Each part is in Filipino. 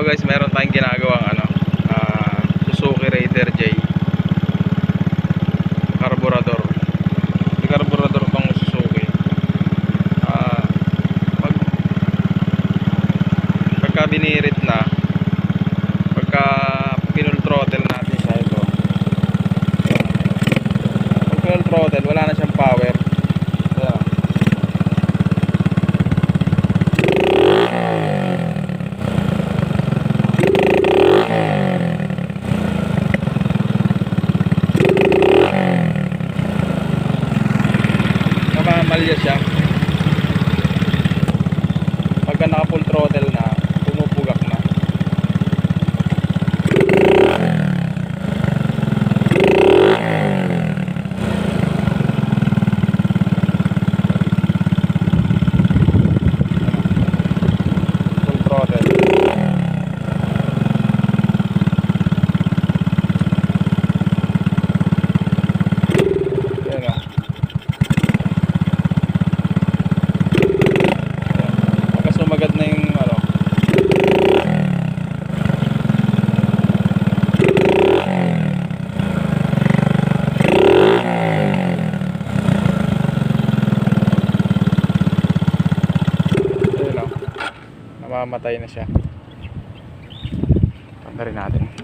guys, meron tayong ginagawang ano, ah, Suzuki Raider J. Carburador. May carburador tong Suzuki. Ah, pag pagka binirit na, pagka pinul throttle natin siya ito. Pag pinul throttle, wala na siyang power. Ayan. nakamalya siya pagka naka full throttle na pumupugak na full throttle Ayan o. Pagka sumagad na yung ano. Ayun o. Namamatay na siya. Tanda natin.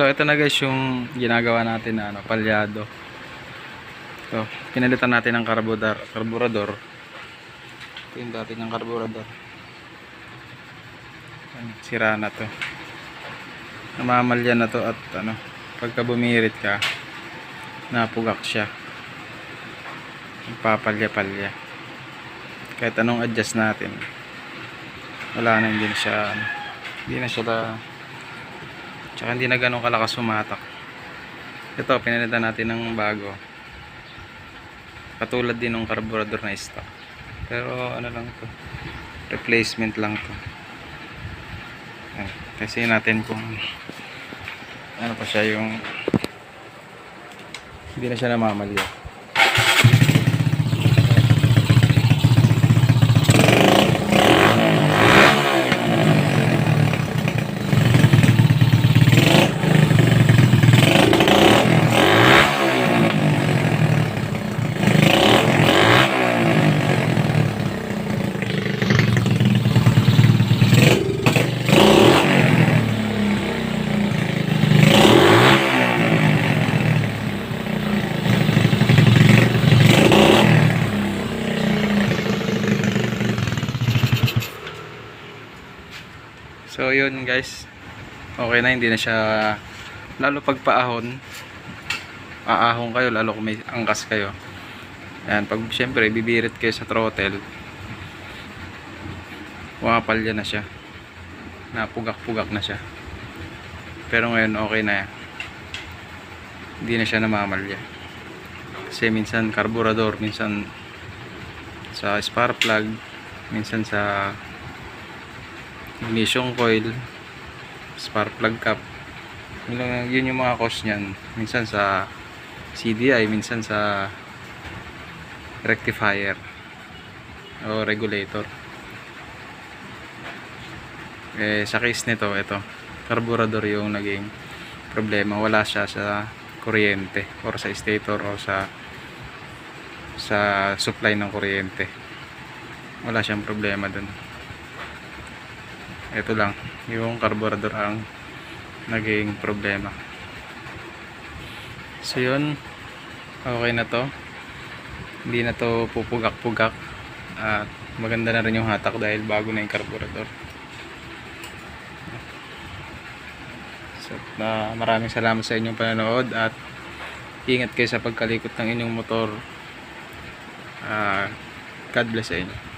So ito na guys yung ginagawa natin na ano, palyado. So, pinalitan natin ng carburador, carburador. Ito yung dati ng Sira na to. Namamalya na to at ano, pagka bumirit ka, napugak siya. Papalya-palya. Kahit anong adjust natin, wala na na siya, ano, hindi na siya ta, Tsaka hindi na ganun kalakas sumatak. Ito, pinalitan natin ng bago. Katulad din ng carburetor na stock. Pero ano lang to. Replacement lang to. Kasi natin kung ano pa siya yung hindi na siya namamalya. So yun guys. Okay na hindi na siya lalo pag paahon aahon kayo lalo kung may angkas kayo. Yan, pag syempre bibirit kayo sa throttle pumapalya na siya. Napugak-pugak na siya. Pero ngayon okay na. Hindi na siya namamalya. Kasi minsan karburador, minsan sa spark plug, minsan sa ignition coil, spark plug cap. Yun, yun yung mga cause niyan. Minsan sa CDI, minsan sa rectifier o regulator. Eh, sa case nito, ito, carburetor yung naging problema. Wala siya sa kuryente or sa stator o sa sa supply ng kuryente. Wala siyang problema dun. Ito lang, yung carburetor ang naging problema. So yun, okay na to. Hindi na to pupugak-pugak. At maganda na rin yung hatak dahil bago na yung carburetor. So, na maraming salamat sa inyong panonood at ingat kayo sa pagkalikot ng inyong motor. Ah, God bless sa inyo.